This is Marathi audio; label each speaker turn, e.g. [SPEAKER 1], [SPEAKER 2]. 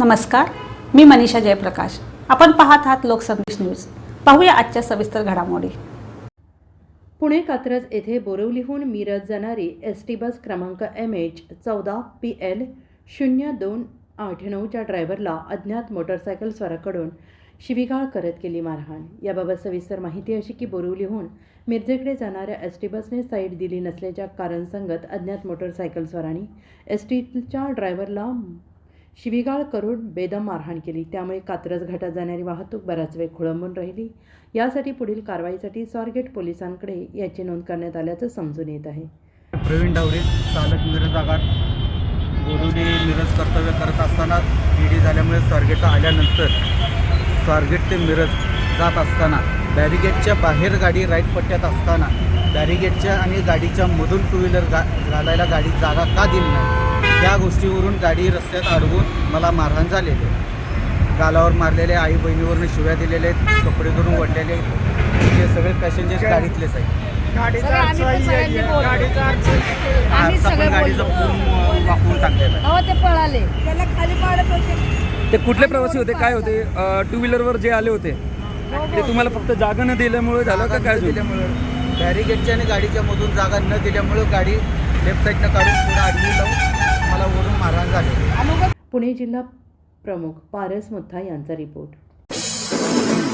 [SPEAKER 1] नमस्कार मी मनीषा जयप्रकाश. आपण पाहत आहात लोकसंदेश न्यूज. पाहूया आजच्या सविस्तर घडामोडी.
[SPEAKER 2] पुणे कात्रज येथे बोरिवलीहून मिरज जाणारी एस टी बस क्रमांक एम एच चौदा पी एल शून्य दोन आठ नऊच्या ड्रायव्हरला अज्ञात मोटरसायकल स्वाराकडून शिवीगाळ करत केली मारहाण. याबाबत सविस्तर माहिती अशी की बोरिवलीहून मिरजेकडे जाणाऱ्या एस टी बसने साईड दिली नसल्याच्या कारण सांगत अज्ञात मोटरसायकलस्वारांनी एस टीच्या ड्रायव्हरला शिवीगाळ करून बेदम मारहाण केली. त्यामुळे कात्रज घाटात जाणारी वाहतूक बराच वेळ खोळंबून राहिली. यासाठी पुढील कारवाईसाठी स्वारगेट पोलिसांकडे याची नोंद करण्यात आल्याचं समजून येत आहे.
[SPEAKER 3] प्रवीण डावरे चालक मिरज आगार गोरुने मिरज कर्तव्य करत असताना ईडी झाल्यामुळे स्वारगेट आल्यानंतर स्वारगेट ते मिरज जात असताना बॅरिगेटच्या बाहेर गाडी राईट पट्ट्यात असताना बॅरिगेटच्या आणि गाडीच्या मधून टू व्हीलर गा घालायला गाडी जागा का दिली नाही? त्या गोष्टीवरून गाडी रस्त्यात अडवून मला मारहाण झालेली आहे. गालावर मारलेले आई बहिणीवरून शिव्या दिलेले आहेत कपडे धरून ओढलेले हे सगळे पॅसेंजर्स गाडीतलेच आहेत.
[SPEAKER 4] पण
[SPEAKER 3] गाडीचं टाकलेलं आहे.
[SPEAKER 4] हो ते पळाले. त्याला खाली पाडत होते.
[SPEAKER 5] ते कुठले प्रवासी होते? काय होते? टू व्हीलरवर जे आले होते ते तुम्हाला फक्त जागा न दिल्यामुळे झालं का काय?
[SPEAKER 3] दिल्यामुळं. बॅरिगेटच्या आणि गाडीच्या मधून जागा न दिल्यामुळं गाडी लेफ्ट साईडनं काढून पुढे आडवी लावून
[SPEAKER 2] पुणे जिल्हा प्रमुख पारस मुथा यांचा रिपोर्ट.